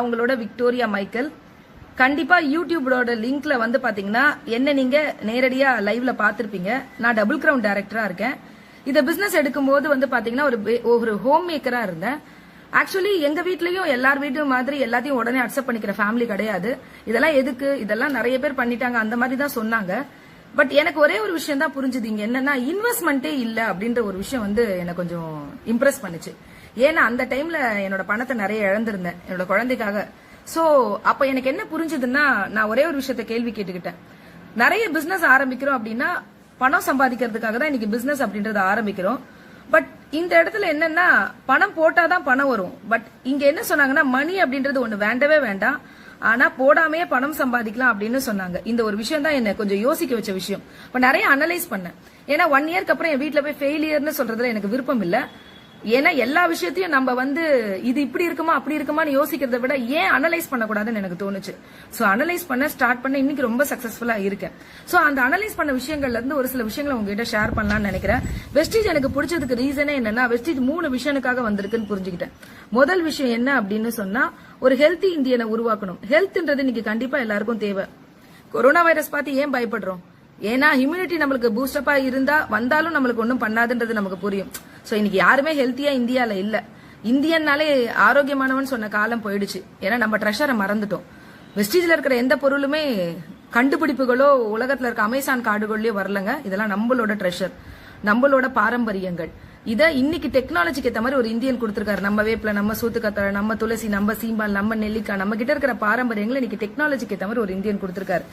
அவங்களோட Victoria Michael. கண்டிப்பா யூடியூபோட லிங்க்ல வந்து பாத்தீங்கன்னா என்ன நீங்க நேரடியா லைவ்ல பாத்திருப்பீங்க. நான் டபுள் கிரவுண்ட் டைரக்டரா இருக்கேன். இந்த பிசினஸ் எடுக்கும்போது வந்து பாத்தீங்கன்னா ஒரு ஒரு ஹோம் மேக்கரா இருந்தேன். ஆக்சுவலி எங்க வீட்லயும் எல்லார் வீட்டும் மாதிரி எல்லாத்தையும் உடனே அக்செப்ட் பண்ணிக்கிற ஃபேமிலி கிடையாது. இதெல்லாம் எதுக்கு? இதெல்லாம் நிறைய பேர் பண்ணிட்டாங்க. அந்த மாதிரி தான் சொன்னாங்க. பட் எனக்கு ஒரே ஒரு விஷயம் தான் புரிஞ்சுது. இங்க என்னன்னா இன்வெஸ்ட்மெண்ட்டே இல்ல அப்படின்ற ஒரு விஷயம் வந்து எனக்கு கொஞ்சம் இம்ப்ரெஸ் பண்ணுச்சு. ஏன்னா அந்த டைம்ல என்னோட பணத்தை நிறைய இழந்திருந்தேன் என்னோட குழந்தைக்காக. சோ அப்ப எனக்கு என்ன புரிஞ்சுதுன்னா நான் ஒரே ஒரு விஷயத்த கேள்வி கேட்டுக்கிட்டேன். நிறைய பிசினஸ் ஆரம்பிக்கிறோம் அப்படின்னா பணம் சம்பாதிக்கிறதுக்காக தான் இன்னைக்கு பிசினஸ் அப்படின்றத ஆரம்பிக்கிறோம். பட் இந்த இடத்துல என்னன்னா பணம் போட்டாதான் பணம் வரும். பட் இங்க என்ன சொன்னாங்கன்னா மணி அப்படின்றது ஒண்ணு வேண்டவே வேண்டாம். ஆனா போடாமே பணம் சம்பாதிக்கலாம் அப்படின்னு சொன்னாங்க. இந்த ஒரு விஷயம் தான் என்ன கொஞ்சம் யோசிக்க வச்ச விஷயம். இப்ப நிறைய அனலைஸ் பண்ணேன். ஏன்னா ஒன் இயர்க்கு அப்புறம் என் வீட்டுல போய் ஃபெயிலியர்னு சொல்றதுல எனக்கு விருப்பம் இல்லை. ஏன்னா எல்லா விஷயத்தையும் நம்ம வந்து இது இப்படி இருக்குமா அப்படி இருக்குமான்னு யோசிக்கிறத விட ஏன் அனலைஸ் பண்ணக்கூடாதுன்னு எனக்கு தோணுச்சு. சோ அனலைஸ் பண்ண ஸ்டார்ட் பண்ண இன்னைக்கு ரொம்ப சக்சஸ்ஃபுல்லா இருக்கேன். சோ அந்த அனலைஸ் பண்ண விஷயங்கள்ல இருந்து ஒரு சில விஷயங்களை உங்ககிட்ட ஷேர் பண்ணலாம்னு நினைக்கிறேன். வெஸ்டீஜ் எனக்கு பிடிச்சதுக்கு ரீசனே என்னன்னா வெஸ்டீஜ் மூணு விஷயனுக்காக வந்திருக்குன்னு புரிஞ்சுக்கிட்டேன். முதல் விஷயம் என்ன அப்படின்னு சொன்னா ஒரு ஹெல்த்தி இந்தியனை உருவாக்கணும். ஹெல்த்ன்றது இன்னைக்கு கண்டிப்பா எல்லாருக்கும் தேவை. கொரோனா வைரஸ் பார்த்து ஏன் பயப்படுறோம்? ஏன்னா இம்யூனிட்டி நம்மளுக்கு பூஸ்டப்பா இருந்தா வந்தாலும் நம்மளுக்கு ஒன்றும் பண்ணாதுன்றது நமக்கு புரியும். சோ இன்னைக்கு யாருமே ஹெல்த்தியா இந்தியால இல்ல. இந்தியன்னாலே ஆரோக்கியமானவன் சொன்ன காலம் போயிடுச்சு. ஏன்னா நம்ம ட்ரெஷரை மறந்துட்டோம். வெஸ்டீஜ்ல இருக்கிற எந்த பொருளுமே கண்டுபிடிப்புகளோ உலகத்துல இருக்க அமேசான் காடுகள்லயோ வரலங்க. இதெல்லாம் நம்மளோட ட்ரெஷர் நம்மளோட பாரம்பரியங்கள். இதை இன்னைக்கு டெக்னாலஜிக்கு ஏற்ற மாதிரி ஒரு இந்தியன் கொடுத்திருக்காரு. நம்ம வேப்பில நம்ம சூத்துக்கத்தழை நம்ம துளசி நம்ம சீம்பால் நம்ம நெல்லிக்காய் நம்ம கிட்ட இருக்கிற பாரம்பரியங்களை இன்னைக்கு டெக்னாலஜிக்கு ஏற்ற மாதிரி ஒரு இந்தியன் கொடுத்திருக்காரு.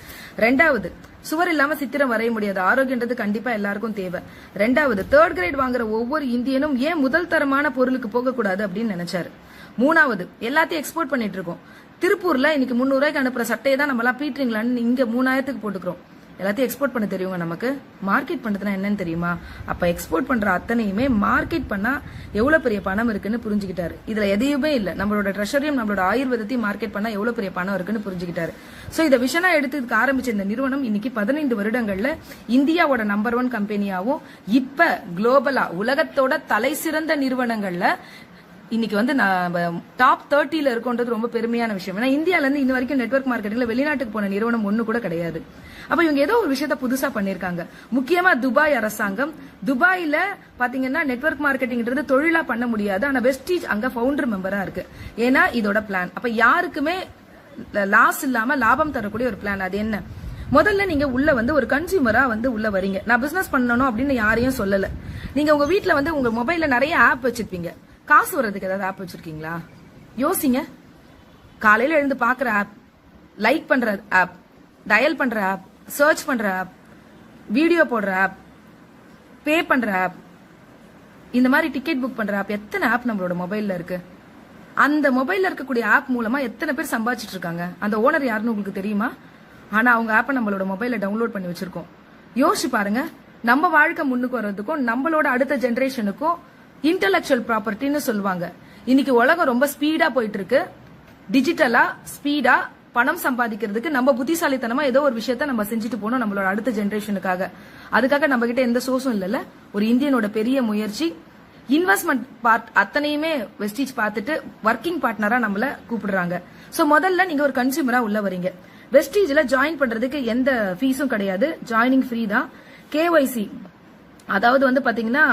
ரெண்டாவது சுவர் இல்லாம சித்திரம் வரைய முடியாது. ஆரோக்கியன்றது கண்டிப்பா எல்லாருக்கும் தேவை. ரெண்டாவது தேர்ட் கிரேட் வாங்குற ஒவ்வொரு இந்தியனும் ஏன் முதல் தரமான பொருளுக்கு போகக்கூடாது அப்படின்னு நினைச்சாரு. மூணாவது எல்லாத்தையும் எக்ஸ்போர்ட் பண்ணிட்டு இருக்கோம். திருப்பூர்ல இன்னைக்கு முந்நூறு ரூபாய்க்கு அனுப்புற சட்டையை தான் நம்ம எல்லாம் பீட்ரிங்களான்னு இங்க மூணாயிரத்துக்கு போட்டுக்கிறோம். எல்லாத்தையும் எக்ஸ்போர்ட் பண்ண தெரியுங்க நமக்கு? மார்க்கெட் பண்றதுனா என்னன்னு தெரியுமா? அப்ப எக்ஸ்போர்ட் பண்ற அத்தனையுமே மார்க்கெட் பண்ணா எவ்வளவு பெரிய பணம் இருக்குன்னு புரிஞ்சுக்கிட்டாரு. இதுல எதையுமே இல்ல. நம்மளோட ட்ரெஷரியும் நம்மளோட ஆயுர்வேதத்தையும் மார்க்கெட் பண்ணா எவ்வளவு பெரிய பணம் இருக்குன்னு புரிஞ்சுக்கிட்டாரு. சோ இத விஷனா எடுத்து இதுக்கு ஆரம்பிச்ச இந்த நிறுவனம் இன்னைக்கு பதினைந்து வருடங்கள்ல இந்தியாவோட நம்பர் ஒன் கம்பெனியாவும் இப்ப குளோபலா உலகத்தோட தலை சிறந்த நிறுவனங்கள்ல இன்னைக்கு வந்து டாப் தேர்ட்டில இருக்கோன்றது ரொம்ப பெருமையான விஷயம். ஏன்னா இந்தியால இருந்து இன்ன வரைக்கும் நெட்வொர்க் மார்க்கெட்டிங்ல வெளிநாட்டுக்கு போன நிறுவனம் ஒண்ணு கூட கிடையாது. அப்ப இவங்க ஏதோ ஒரு விஷயத்த புதுசா பண்ணிருக்காங்க. முக்கியமா துபாய் அரசாங்கம். துபாயில பாத்தீங்கன்னா நெட்வொர்க் மார்க்கெட்டிங்ன்றது தொழிலா பண்ண முடியாது. ஆனா வெஸ்டீஜ் அங்க ஃபவுண்டர் மெம்பரா இருக்கு. ஏன்னா இதோட பிளான் அப்ப யாருக்குமே லாஸ் இல்லாம லாபம் தரக்கூடிய ஒரு பிளான் அது என்ன? முதல்ல நீங்க உள்ள வந்து ஒரு கன்சியூமரா வந்து உள்ள வரீங்க. நான் பிசினஸ் பண்ணணும் அப்படின்னு யாரையும் சொல்லல. நீங்க உங்க வீட்டுல வந்து உங்க மொபைல்ல நிறைய ஆப் வச்சிருப்பீங்க. காசு வர்றதுக்கு ஏதாவது ஆப் வச்சிருக்கீங்களா? யோசிங்க. காலையில எழுந்து பாக்குற ஆப் லைக் பண்ற ஆப் டயல் பண்ற ஆப் சர்ச் பண்ற ஆப் வீடியோ போடுற ஆப் பே பண்ற ஆப் இந்த மாதிரி டிக்கெட் புக் பண்ற ஆப் எத்தனை ஆப் நம்மளோட மொபைல்ல இருக்கு? அந்த மொபைல்ல இருக்கக்கூடிய ஆப் மூலமா எத்தனை பேர் சம்பாதிச்சிட்டு இருக்காங்க? அந்த ஓனர் யாருன்னு உங்களுக்கு தெரியுமா? ஆனா அவங்க ஆப்பை நம்மளோட மொபைல டவுன்லோட் பண்ணி வச்சிருக்கோம். யோசிச்சு பாருங்க. நம்ம வாழ்க்கை முன்னுக்கு வர்றதுக்கும் நம்மளோட அடுத்த ஜென்ரேஷனுக்கும் இன்டெலெக்சுவல் ப்ராப்பர்ட்டின்னு சொல்லுவாங்க. இன்னைக்கு உலகம் ரொம்ப ஸ்பீடா போயிட்டு இருக்கு. டிஜிட்டலா ஸ்பீடா பணம் சம்பாதிக்கிறதுக்கு நம்ம புத்திசாலித்தனமா ஏதோ ஒரு விஷயத்த நம்ம செஞ்சுட்டு போனோம் நம்மளோட அடுத்த ஜென்ரேஷனுக்காக அதுக்காக நம்ம கிட்ட எந்த சோர்ஸும் இல்லைல்ல. ஒரு இந்தியனோட பெரிய முயற்சி. இன்வெஸ்ட்மெண்ட் பார்ட் அத்தனையுமே வெஸ்டீஜ் பார்த்துட்டு ஒர்க்கிங் பார்ட்னரா நம்மள கூப்பிடுறாங்க. சோ முதல்ல நீங்க ஒரு கன்சியூமரா உள்ள வரீங்க. வெஸ்டீஜ்ல ஜாயின் பண்றதுக்கு எந்த ஃபீஸும் கிடையாது. ஜாயினிங் ஃப்ரீ தான். கேஒய்சி அதாவது வந்து பாத்தீங்கன்னா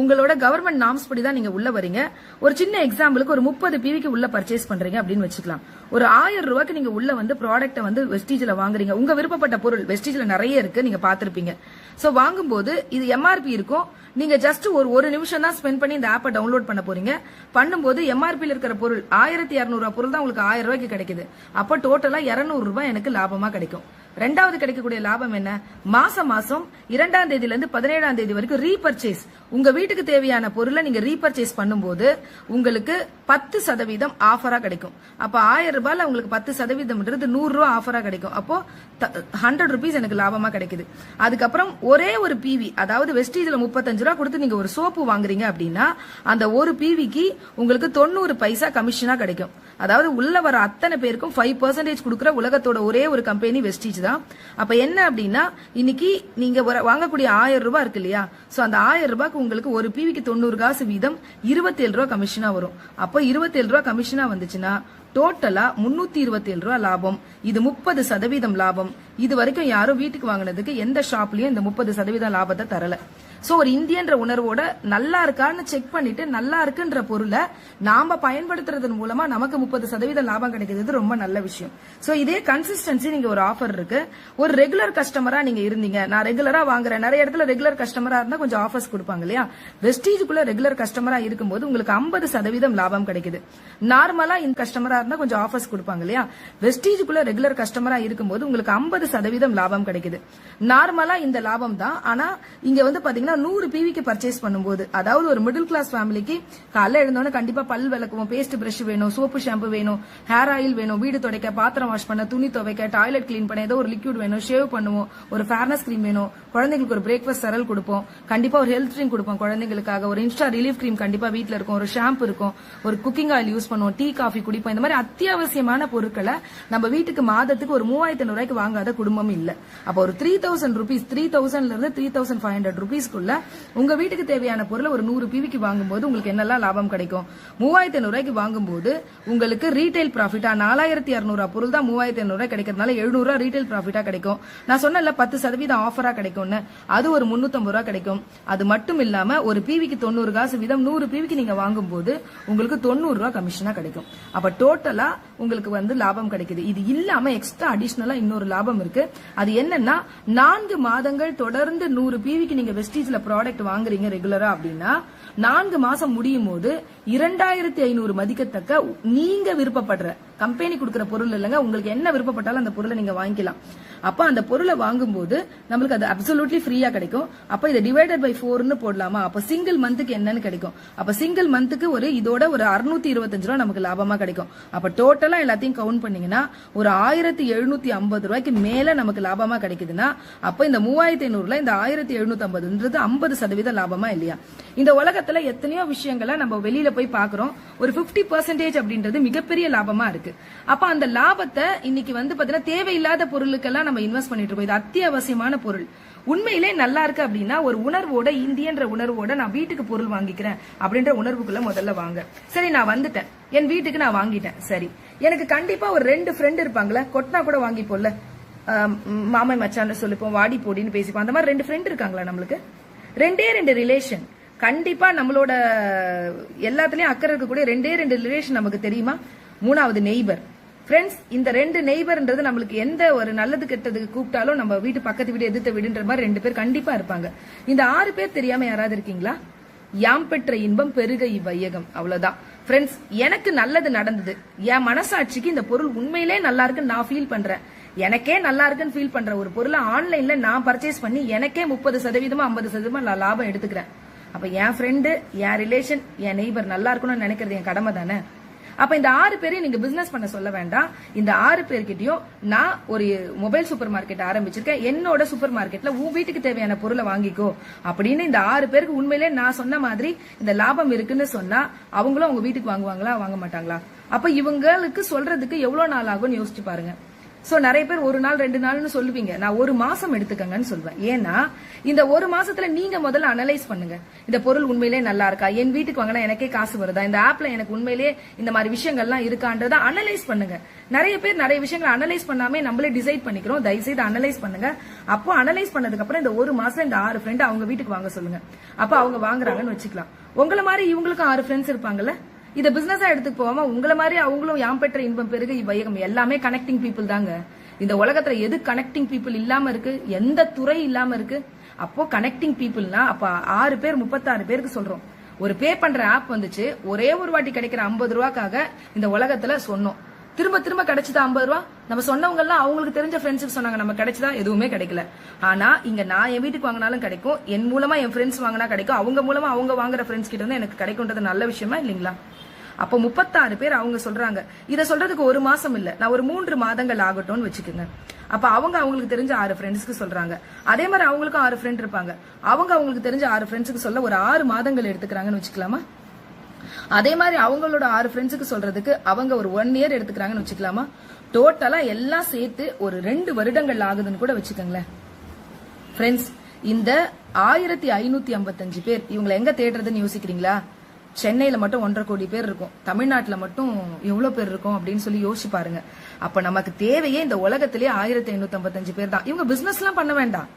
உங்களோட கவர்மெண்ட் நாம்ஸ் படி தான் நீங்க உள்ள வரீங்க ஒரு சின்ன எக்ஸாம்பிளுக்கு ஒரு முப்பது பிவிக்கு உள்ள பர்ச்சேஸ் பண்றீங்க அப்படின்னு வச்சுக்கலாம். ஒரு ஆயிரம் ரூபாய்க்கு நீங்க உள்ள வந்து ப்ராடக்ட்டை வந்து வெஸ்டீஜ்ல வாங்குறீங்க. உங்க விருப்பப்பட்ட பொருள் வெஸ்டீஜ்ல நிறைய இருக்கு நீங்க பாத்திருப்பீங்க சோ வாங்கும்போது இது எம்ஆர்பி இருக்கும். நீங்க ஜஸ்ட் ஒரு ஒரு நிமிஷம் தான் ஸ்பெண்ட் பண்ணி இந்த ஆப்பை டவுன்லோட் பண்ண போறீங்க. பண்ணும்போது எம்ஆர்பியில் இருக்கிற பொருள் ஆயிரத்தி இரநூறுவா பொருள் தான் உங்களுக்கு ஆயிரம் ரூபாய்க்கு கிடைக்குது. அப்போ டோட்டலா இருநூறு ரூபாய் எனக்கு லாபமா கிடைக்கும். ரெண்டாவது கிடைக்கக்கூடிய லாபம் என்ன? மாசம் மாசம் இரண்டாம் தேதியில இருந்து பதினேழாம் தேதி வரைக்கும் ரீபர்ச்சேஸ் உங்க வீட்டுக்கு தேவையான பொருளை நீங்க ரீபர்ச்சேஸ் பண்ணும்போது உங்களுக்கு பத்து சதவீதம் ஆஃபரா கிடைக்கும். அப்ப ஆயிரம் ரூபாயில உங்களுக்கு பத்து சதவீதம்ன்றது நூறு ரூபா ஆஃபரா கிடைக்கும். அப்போ ஹண்ட்ரட் ருபீஸ் எனக்கு லாபமா கிடைக்குது. அதுக்கப்புறம் ஒரே ஒரு பிவி அதாவது வெஸ்டீஜ்ல முப்பத்தஞ்சு ரூபா கொடுத்து நீங்க ஒரு சோப்பு வாங்குறீங்க அப்படின்னா அந்த ஒரு பிவிக்கு உங்களுக்கு தொண்ணூறு பைசா கமிஷனா கிடைக்கும். அதாவது உள்ள வர அத்தனை பேருக்கும் ஃபைவ் பர்சன்டேஜ் கொடுக்குற உலகத்தோட ஒரே ஒரு கம்பெனி வெஸ்டீஜ் தான் அப்ப என்ன அப்படின்னா இன்னைக்கு நீங்க வாங்கக்கூடிய ஆயிரம் ரூபாய் இருக்கு இல்லையா? சோ அந்த ஆயிரம் ரூபாய்க்கு உங்களுக்கு ஒரு பிவிக்கு தொண்ணூறு காசு வீதம் இருபத்தேழு ரூபாய் கமிஷனா வரும். அப்போ இருபத்தேழு ரூபாய் கமிஷனா வந்துச்சுன்னா டோட்டலா முன்னூத்தி இருபத்தி ஏழு ரூபாய் லாபம். இது முப்பது சதவீதம் லாபம். இது வரைக்கும் யாரும் வீட்டுக்கு வாங்கினதுக்கு எந்த ஷாப்லயும் இந்த முப்பது சதவீதம் லாபத்தை தரல. சோ ஒரு இந்தியன்ற உணர்வோட நல்லா இருக்கான்னு செக் பண்ணிட்டு நல்லா இருக்குன்ற பொருளை நாம பயன்படுத்துறதன் மூலமா நமக்கு முப்பது சதவீதம் லாபம் கிடைக்கிறது ரொம்ப நல்ல விஷயம். சோ இதே கன்சிஸ்டன்சி நீங்க ஒரு ஆஃபர் இருக்கு. ஒரு ரெகுலர் கஸ்டமரா நீங்க இருந்தீங்க. நான் ரெகுலரா வாங்குறேன். நிறைய இடத்துல ரெகுலர் கஸ்டமரா இருந்தா கொஞ்சம் ஆஃபர்ஸ் கொடுப்பாங்க இல்லையா? வெஸ்டீஜுக்குள்ள ரெகுலர் கஸ்டமரா இருக்கும்போது உங்களுக்கு ஐம்பது சதவீதம் லாபம் கிடைக்குது. நார்மலா இந்த கஸ்டமரா இருந்தா கொஞ்சம் ஆஃபர்ஸ் கொடுப்பாங்க இல்லையா? வெஸ்டீஜுக்குள்ள ரெகுலர் கஸ்டமரா இருக்கும்போது உங்களுக்கு ஐம்பது சதவீதம் லாபம் கிடைக்குது. நார்மலா இந்த லாபம் தான். ஆனா இங்க வந்து பாத்தீங்கன்னா நூறு பிவிக்கு பர்ச்சேஸ் பண்ணும்போது அதாவது ஒரு மிடில் கிளாஸ் ஃபேமிலிக்கு காலைல எழுந்தோடனே கண்டிப்பா பல் விளக்குவோம். பேஸ்ட் பிரஷ் வேணும் சோப்பு ஷாம்பு வேணும் ஹேர் ஆயில் வேணும் வீடு துடைக்க பாத்திரம் வாஷ் பண்ண துணி துவைக்க டாய்லெட் கிளீன் பண்ண ஏதோ ஒரு லிக்யூட் வேணும் ஷேவ் பண்ணுவோம் ஒரு ஃபேர்னஸ் கிரீம் வேணும் குழந்தைங்களுக்கு ஒரு பிரேக்ஃபாஸ்ட் சரல் கொடுப்போம் கண்டிப்பா ஒரு ஹெல்த் ட்ரிங்க் கொடுப்போம் குழந்தைங்களுக்காக ஒரு இன்ஸ்டா ரிலீஃப் கிரீம் கண்டிப்பா வீட்டில் இருக்கும் ஒரு ஷாம்பு இருக்கும் ஒரு குக்கிங் ஆயில் யூஸ் பண்ணுவோம் டீ காஃபி குடிப்போம் இந்த மாதிரி அத்தியாவசியமான பொருட்களை நம்ம வீட்டுக்கு மாதத்துக்கு ஒரு மூவாயிரத்தி ரூபாய்க்கு வாங்காத குடும்பம் இல்ல. அப்போ ஒரு த்ரீ தௌசண்ட் ருபீஸ் த்ரீ தௌசண்ட்ல இருந்து three thousand five hundred rupees ருபீஸ்க்குள்ள உங்க வீட்டுக்கு தேவையான பொருளை ஒரு நூறு பிவிக்கு வாங்கும்போது உங்களுக்கு என்னெல்லாம் லாபம் கிடைக்கும்? மூவாயிரத்தி ஐநூறுரூவாய்க்கு வாங்கும்போது உங்களுக்கு ரீட்டைல் ப்ராஃபிட்டா நாலாயிரத்தி இரநூறுவா பொருள் தான் மூவாயிரத்தி ஐநூறுரூவா கிடைக்கிறதுனால எழுநூறுவா ரீட்டைல் ப்ராஃபிட்டா கிடைக்கும். நான் சொன்னல பத்து சதவீதம் ஆஃபரா கிடைக்கும்னு. அது ஒரு முன்னூத்தம்பது ரூபா கிடைக்கும். அது மட்டும் இல்லாம ஒரு பிவிக்கு தொண்ணூறு காசு வீதம் நூறு பிவிக்கு நீங்க வாங்கும்போது உங்களுக்கு தொண்ணூறு ரூபா கமிஷனா கிடைக்கும். அப்ப டோட்டலா உங்களுக்கு வந்து லாபம் கிடைக்குது. இது இல்லாம எக்ஸ்ட்ரா அடிஷனலா இன்னொரு லாபம் இருக்கு. அது என்னன்னா நான்கு மாதங்கள் தொடர்ந்து நூறு பிவிக்கு நீங்க வெஸ்டீஜ்ல ப்ராடக்ட் வாங்குறீங்க ரெகுலரா அப்படின்னா நான்கு மாசம் முடியும் போது இரண்டாயிரத்தி ஐநூறு மதிக்கத்தக்க நீங்க விருப்பப்படுற கம்பெனி கொடுக்குற பொருள் இல்லைங்க. உங்களுக்கு என்ன விருப்பப்பட்டாலும் அந்த பொருளை நீங்க வாங்கிக்கலாம். அப்ப அந்த பொருளை வாங்கும்போது நம்மளுக்கு அது அப்சல்யூட்லி ஃப்ரீயா கிடைக்கும். அப்ப இதை டிவைடட் பை ஃபோர்னு போடலாமா? அப்ப சிங்கிள் மந்த்துக்கு என்னன்னு கிடைக்கும். அப்ப சிங்கிள் மந்த்துக்கு ஒரு இதோட ஒரு அறுநூத்தி இருபத்தஞ்சு ரூபா நமக்கு லாபமா கிடைக்கும். அப்ப டோட்டலா எல்லாத்தையும் கவுண்ட் பண்ணீங்கன்னா ஒரு ஆயிரத்தி எழுநூத்தி ஐம்பது ரூபாய்க்கு மேல நமக்கு லாபமா கிடைக்குதுன்னா அப்ப இந்த மூவாயிரத்தி ஐநூறுல இந்த ஆயிரத்தி எழுநூத்தி ஐம்பதுன்றது ஐம்பது சதவீதம் லாபமா இல்லையா? இந்த உலகத்துல எத்தனையோ விஷயங்களை நம்ம வெளியில போய் பாக்குறோம் ஒரு 50% பர்சன்டேஜ் அப்படின்றது மிகப்பெரிய லாபமா இருக்கு. அப்ப அந்த லாபத்தை இன்னைக்கு வந்து பாத்தீங்கன்னா தேவையில்லாத பொருளுக்கெல்லாம் நம்ம இன்வெஸ்ட் பண்ணிட்டு இருக்கோம். இது அத்தியாவசியமான பொருள். உண்மையிலே நல்லா இருக்கு அப்படின்னா ஒரு உணர்வோட இந்தியன்ற உணர்வோட நான் வீட்டுக்கு பொருள் வாங்கிக்கிறேன் அப்படின்ற உணர்வுக்குள்ள முதல்ல வாங்க. சரி நான் வந்துட்டேன். என் வீட்டுக்கு நான் வாங்கிட்டேன். சரி. எனக்கு கண்டிப்பா ஒரு ரெண்டு ஃப்ரெண்ட் இருப்பாங்களே கொட்டினா கூட வாங்கி போல மாமை மச்சான்னு சொல்லிப்போம் வாடி போடின்னு பேசிப்போம். அந்த மாதிரி ரெண்டு ஃப்ரெண்ட் இருக்காங்களா நம்மளுக்கு? ரெண்டே ரெண்டு ரிலேஷன் கண்டிப்பா நம்மளோட எல்லாத்துலயும் அக்கறை இருக்கக்கூடிய ரெண்டே ரெண்டு ரிலேஷன் நமக்கு தெரியுமா? மூணாவது நெய்பர் ஃப்ரெண்ட்ஸ் இந்த ரெண்டு நெய்பர்ன்றது நம்மளுக்கு எந்த ஒரு நல்லது கெட்டதுக்கு கூப்பிட்டாலும் நம்ம வீட்டு பக்கத்து வீடு எதிர்த்த வீடுன்ற மாதிரி ரெண்டு பேர் கண்டிப்பா இருப்பாங்க. இந்த ஆறு பேர் தெரியாம யாராவது இருக்கீங்களா? யாம் பெற்ற இன்பம் பெருக இவ்வையகம் அவ்வளவுதான். ஃப்ரெண்ட்ஸ் எனக்கு நல்லது நடந்தது. என் மனசாட்சிக்கு இந்த பொருள் உண்மையிலே நல்லா இருக்குன்னு நான் ஃபீல் பண்றேன். எனக்கே நல்லா இருக்குன்னு ஃபீல் பண்ற ஒரு பொருளை ஆன்லைன்ல நான் பர்ச்சேஸ் பண்ணி எனக்கே முப்பது சதவீதமா ஐம்பது சதவீதமா நான் லாபம் எடுத்துக்கிறேன். அப்ப என் ஃப்ரெண்டு என் ரிலேஷன் என் நெய்பர் நல்லா இருக்கணும்னு நினைக்கிறது என் கடமை தானே? அப்ப இந்த ஆறு பேரையும் நீங்க பிசினஸ் பண்ண சொல்ல வேண்டாம். இந்த ஆறு பேர்கிட்டயும் நான் ஒரு மொபைல் சூப்பர் மார்க்கெட் ஆரம்பிச்சிருக்கேன். என்னோட சூப்பர் மார்க்கெட்ல உன் வீட்டுக்கு தேவையான பொருளை வாங்கிக்கோ அப்படின்னு இந்த ஆறு பேருக்கு உண்மையிலே நான் சொன்ன மாதிரி இந்த லாபம் இருக்குன்னு சொன்னா அவங்களும் அவங்க வீட்டுக்கு வாங்குவாங்களா வாங்க மாட்டாங்களா? அப்ப இவங்களுக்கு சொல்றதுக்கு எவ்வளவு நாள் ஆகும்னு யோசிச்சு பாருங்க. ஸோ நிறைய பேர் ஒரு நாள் ரெண்டு நாள்னு சொல்லுவீங்க. நான் ஒரு மாசம் எடுத்துக்கங்கன்னு சொல்வேன். ஏன்னா இந்த ஒரு மாசத்துல நீங்க முதல்ல அனலைஸ் பண்ணுங்க. இந்த பொருள் உண்மையிலே நல்லா இருக்கா? என் வீட்டுக்கு வாங்கினா எனக்கே காசு வருதா? இந்த ஆப்ல எனக்கு உண்மையிலே இந்த மாதிரி விஷயங்கள்லாம் இருக்கான்றத அனலைஸ் பண்ணுங்க. நிறைய பேர் நிறைய விஷயங்களை அனலைஸ் பண்ணாமே நம்மளே டிசைட் பண்ணிக்கிறோம். தயவுசெய்து அனலைஸ் பண்ணுங்க. அப்போ அனலைஸ் பண்ணதுக்கு அப்புறம் இந்த ஒரு மாசம் இந்த ஆறு ஃப்ரெண்ட் அவங்க வீட்டுக்கு வாங்க சொல்லுங்க. அப்ப அவங்க வாங்குறாங்கன்னு வச்சுக்கலாம். உங்களை மாதிரி இவங்களுக்கும் ஆறு ஃப்ரெண்ட்ஸ் இருப்பாங்கல்ல? இதை பிசினஸா எடுத்துக்கு போகாம உங்களை மாதிரி அவங்களும் யாம் பெற்ற இன்பம் பெருக இவ்வையகம் எல்லாமே கனெக்டிங் பீப்புள் தாங்க. இந்த உலகத்துல எது கனெக்டிங் பீப்புள் இல்லாம இருக்கு எந்த துறை இல்லாம இருக்கு அப்போ கனெக்டிங் பீப்புள்னா அப்ப ஆறு பேர் முப்பத்தாறு பேருக்கு சொல்றோம். ஒரு பே பண்ற ஆப் வந்துச்சு ஒரே ஒரு வாட்டி கிடைக்கிற ஐம்பது ரூபாக்காக இந்த உலகத்துல சொன்னோம். திரும்ப திரும்ப கிடைச்சதா ஐம்பது ரூபா? நம்ம சொன்னவங்க எல்லாம் அவங்களுக்கு தெரிஞ்ச ஃப்ரெண்ட்ஷிப் சொன்னாங்க நம்ம கிடைச்சதா? எதுவுமே கிடைக்கல. ஆனா இங்க நான் என் வீட்டுக்கு வாங்கினாலும் கிடைக்கும் என் மூலமா என் ஃப்ரெண்ட்ஸ் வாங்கினா கிடைக்கும் அவங்க மூலமா அவங்க வாங்குற ஃப்ரெண்ட்ஸ் கிட்ட இருந்து எனக்கு கிடைக்கும்ன்றது நல்ல விஷயமா இல்லைங்களா? அப்ப முப்பத்தாறு பேர் அவங்க சொல்றாங்க. இதை சொல்றதுக்கு ஒரு மாசம் இல்ல. நான் ஒரு மூன்று மாதங்கள் ஆகட்டும்னு வச்சுக்கோங்க. அப்ப அவங்க அவங்களுக்கு தெரிஞ்ச ஆறு ஃப்ரெண்ட்ஸ்க்கு சொல்றாங்க. அதே மாதிரி அவங்களுக்கும் ஆறு ஃப்ரெண்ட் இருப்பாங்க. அவங்க அவங்களுக்கு தெரிஞ்ச ஆறு ஃப்ரெண்ட்ஸ்க்கு சொல்ல ஒரு ஆறு மாதங்கள் எடுத்துக்கிறாங்கன்னு வச்சுக்கலாமா? அதே மாதிரி அவங்களோட ஆறு ஃப்ரெண்ட்ஸுக்கு சொல்றதுக்கு அவங்க ஒரு ஒன் இயர் எடுத்துக்கிறாங்கன்னு வச்சுக்கலாமா? டோட்டலா எல்லாம் சேர்த்து ஒரு ரெண்டு வருடங்கள் ஆகுதுன்னு கூட வச்சுக்கோங்களேன். ஃப்ரெண்ட்ஸ் இந்த ஆயிரத்தி ஐநூத்தி ஐம்பத்தஞ்சு பேர் இவங்களை எங்க தேடுறதுன்னு யோசிக்கிறீங்களா? சென்னையில் மட்டும் ஒன்றரை கோடி பேர் இருக்கும். தமிழ்நாட்டில் மட்டும் எவ்வளோ பேர் இருக்கும் அப்படின்னு சொல்லி யோசிச்சு பாருங்க. அப்போ நமக்கு தேவையே இந்த உலகத்திலே ஆயிரத்தி ஐநூத்தி ஐம்பத்தஞ்சு பேர் தான். இவங்க பிஸ்னஸ்லாம் பண்ண வேண்டாம்.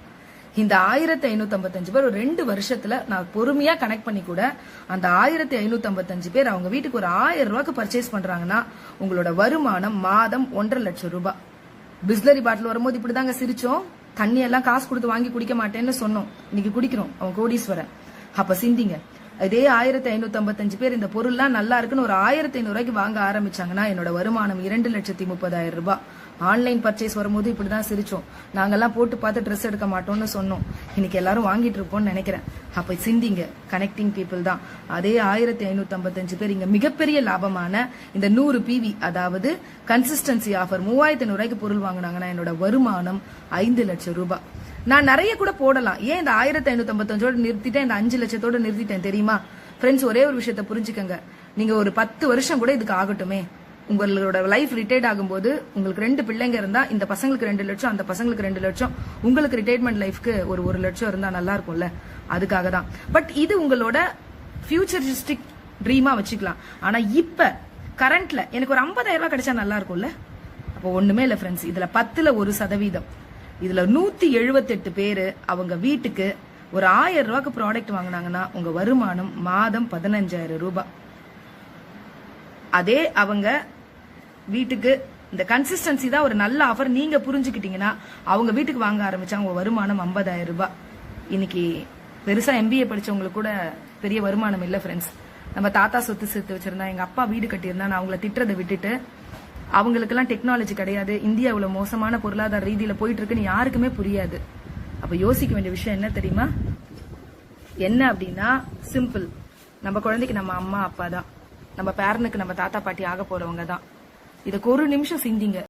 இந்த ஆயிரத்தி ஐநூத்தி ஐம்பத்தஞ்சு பேர் ஒரு ரெண்டு வருஷத்துல நான் பொறுமையா கனெக்ட் பண்ணி கூட அந்த ஆயிரத்தி ஐநூத்தி ஐம்பத்தஞ்சு பேர் அவங்க வீட்டுக்கு ஒரு ஆயிரம் ரூபாய்க்கு பர்ச்சேஸ் பண்றாங்கன்னா உங்களோட வருமானம் மாதம் ஒன்றரை லட்சம் ரூபாய். பிஸ்லரி பாட்டில் வரும்போது இப்படிதாங்க சிரிச்சோம். தண்ணி எல்லாம் காசு கொடுத்து வாங்கி குடிக்க மாட்டேன்னு சொன்னோம். இன்னைக்கு குடிக்கிறோம். அவன் கோடீஸ்வரன். அப்ப சிந்திங்க. இதே ஆயிரத்தி ஐநூத்தி ஐம்பத்தஞ்சு பேர் இந்த பொருள்லாம் நல்லா இருக்குன்னு ஒரு ஆயிரத்தி ஐநூறுரூவாய்க்கு வாங்க ஆரம்பிச்சாங்கன்னா என்னோட வருமானம் இரண்டு லட்சத்தி முப்பதாயிரம் ரூபாய். ஆன்லைன் பர்ச்சேஸ் வரும்போது இப்படிதான் சிரிச்சோம். நாங்கெல்லாம் போட்டு பார்த்து ட்ரெஸ் எடுக்க மாட்டோம்னு சொன்னோம். இன்னைக்கு எல்லாரும் வாங்கிட்டு இருப்போம்னு நினைக்கிறேன். அப்ப சிந்திங்க. கனெக்டிங் பீப்புள் தான். அதே ஆயிரத்தி ஐநூத்தி ஐம்பத்தஞ்சு பேர் இங்க மிகப்பெரிய லாபமான இந்த நூறு பிவி அதாவது கன்சிஸ்டன்சி ஆஃபர் மூவாயிரத்தி ஐநூறுவாய்க்கு பொருள் வாங்கினாங்கன்னா என்னோட வருமானம் ஐந்து லட்சம் ரூபாய். நான் நிறைய கூட போடலாம். ஏன் இந்த ஆயிரத்தி ஐநூத்தி ஐம்பத்தஞ்சோட நிறுத்திட்டேன்? இந்த அஞ்சு லட்சத்தோட நிறுத்திட்டேன் தெரியுமா? ஃப்ரெண்ட்ஸ் ஒரே ஒரு விஷயத்த புரிஞ்சுக்கங்க. நீங்க ஒரு பத்து வருஷம் கூட இதுக்கு ஆகட்டுமே. உங்களோட லைஃப் ரிட்டையர்ட் ஆகும்போது உங்களுக்கு ரெண்டு பிள்ளைங்க இருந்தா இந்த பசங்களுக்கு ரெண்டு லட்சம் அந்த பசங்களுக்கு ரெண்டு லட்சம். உங்களுக்கு ரிட்டையர்மெண்ட் லைஃப்க்கு ஒரு ஒரு லட்சம் இருந்தா நல்லா இருக்கும்ல? அதுக்காக தான். பட் இது உங்களோட ஃபியூச்சரிஸ்டிக் ட்ரீமா வச்சுக்கலாம். ஆனா இப்ப கரண்ட்ல எனக்கு ஒரு 50000 ரூபாய் கிடைச்சா நல்லா இருக்கும்ல? அப்போ ஒண்ணுமே இல்ல ஃப்ரெண்ட்ஸ் இதுல பத்துல ஒரு சதவீதம். இதுல நூத்தி எழுபத்தெட்டு பேரு அவங்க வீட்டுக்கு ஒரு ஆயிரம் ரூபாய்க்கு ப்ராடக்ட் வாங்குனாங்கன்னா உங்க வருமானம் மாதம் பதினஞ்சாயிரம் ரூபாய் அதே அவங்க வீட்டுக்கு இந்த கன்சிஸ்டன்சி தான் ஒரு நல்ல ஆஃபர் நீங்க புரிஞ்சுக்கிட்டீங்கன்னா அவங்க வீட்டுக்கு வாங்க ஆரம்பிச்சா உங்க வருமானம் 50000 ரூபாய் இன்னைக்கு பெருசா எம்பிஏ படிச்சவங்களுக்கு கூட பெரிய வருமானம் இல்ல ஃப்ரெண்ட்ஸ் நம்ம தாத்தா சொத்து சேர்த்து வச்சிருந்தா எங்க அப்பா வீடு கட்டியிருந்தா நான் அவங்கள திட்டுறதை விட்டுட்டு அவங்களுக்கெல்லாம் டெக்னாலஜி கிடையாது. இந்தியா இவ்வளவு மோசமான பொருளாதார ரீதியில போயிட்டு இருக்குன்னு யாருக்குமே புரியாது. அப்ப யோசிக்க வேண்டிய விஷயம் என்ன தெரியுமா? என்ன அப்படின்னா சிம்பிள் நம்ம குழந்தைக்கு நம்ம அம்மா அப்பா தான். நம்ம பேரனுக்கு நம்ம தாத்தா பாட்டி ஆக போறவங்க தான். இதுக்கு ஒரு நிமிஷம் சிந்திங்க.